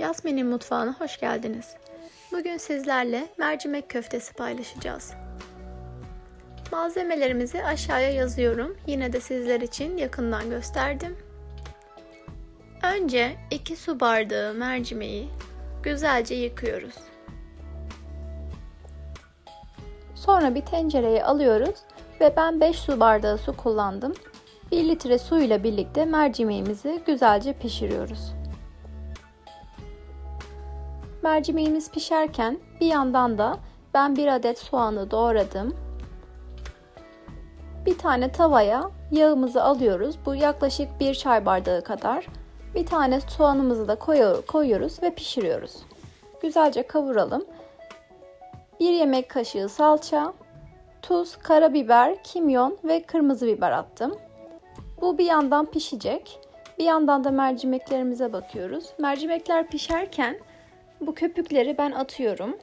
Yasmin'in mutfağına hoş geldiniz. Bugün sizlerle mercimek köftesi paylaşacağız. Malzemelerimizi aşağıya yazıyorum. Yine de sizler için yakından gösterdim. Önce 2 su bardağı mercimeği güzelce yıkıyoruz. Sonra bir tencereye alıyoruz ve ben 5 su bardağı su kullandım. 1 litre su ile birlikte mercimeğimizi güzelce pişiriyoruz. Mercimeğimiz pişerken bir yandan da ben bir adet soğanı doğradım. Bir tane tavaya yağımızı alıyoruz. Bu yaklaşık bir çay bardağı kadar. Bir tane soğanımızı da koyuyoruz ve pişiriyoruz. Güzelce kavuralım. Bir yemek kaşığı salça, tuz, karabiber, kimyon ve kırmızı biber attım. Bu bir yandan pişecek. Bir yandan da mercimeklerimize bakıyoruz. Mercimekler pişerken bu köpükleri ben atıyorum.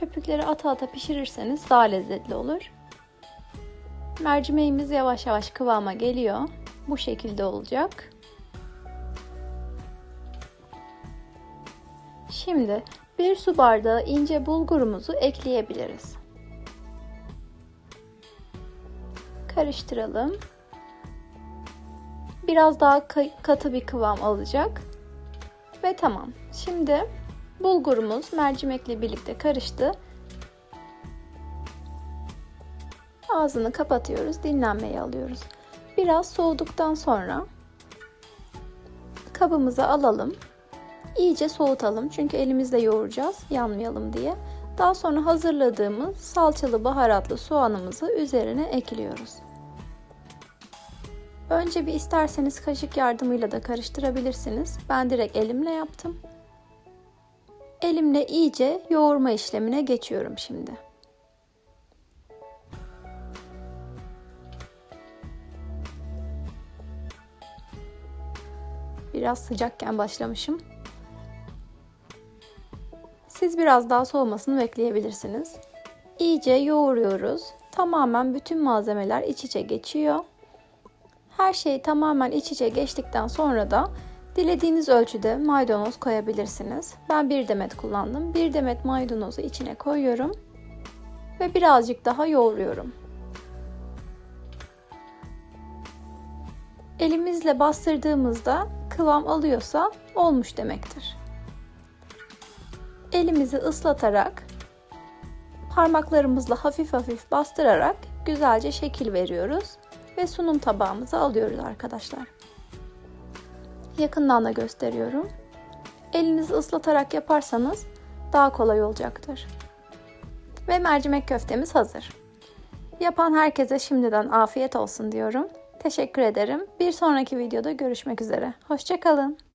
Köpükleri ata ata pişirirseniz daha lezzetli olur. Mercimeğimiz yavaş yavaş kıvama geliyor. Bu şekilde olacak. Şimdi bir su bardağı ince bulgurumuzu ekleyebiliriz. Karıştıralım. Biraz daha katı bir kıvam alacak. Ve tamam. Şimdi bulgurumuz mercimekle birlikte karıştı. Ağzını kapatıyoruz. Dinlenmeye alıyoruz. Biraz soğuduktan sonra kabımıza alalım. İyice soğutalım. Çünkü elimizle yoğuracağız. Yanmayalım diye. Daha sonra hazırladığımız salçalı baharatlı soğanımızı üzerine ekliyoruz. Önce bir isterseniz kaşık yardımıyla da karıştırabilirsiniz. Ben direkt elimle yaptım. Elimle iyice yoğurma işlemine geçiyorum şimdi. Biraz sıcakken başlamışım. Siz biraz daha soğumasını bekleyebilirsiniz. İyice yoğuruyoruz. Tamamen bütün malzemeler iç içe geçiyor. Her şey tamamen iç içe geçtikten sonra da dilediğiniz ölçüde maydanoz koyabilirsiniz. Ben bir demet kullandım. Bir demet maydanozu içine koyuyorum ve birazcık daha yoğuruyorum. Elimizle bastırdığımızda kıvam alıyorsa olmuş demektir. Elimizi ıslatarak parmaklarımızla hafif hafif bastırarak güzelce şekil veriyoruz ve sunum tabağımıza alıyoruz arkadaşlar. Yakından da gösteriyorum. Elinizi ıslatarak yaparsanız daha kolay olacaktır. Ve mercimek köftemiz hazır. Yapan herkese şimdiden afiyet olsun diyorum. Teşekkür ederim. Bir sonraki videoda görüşmek üzere. Hoşçakalın.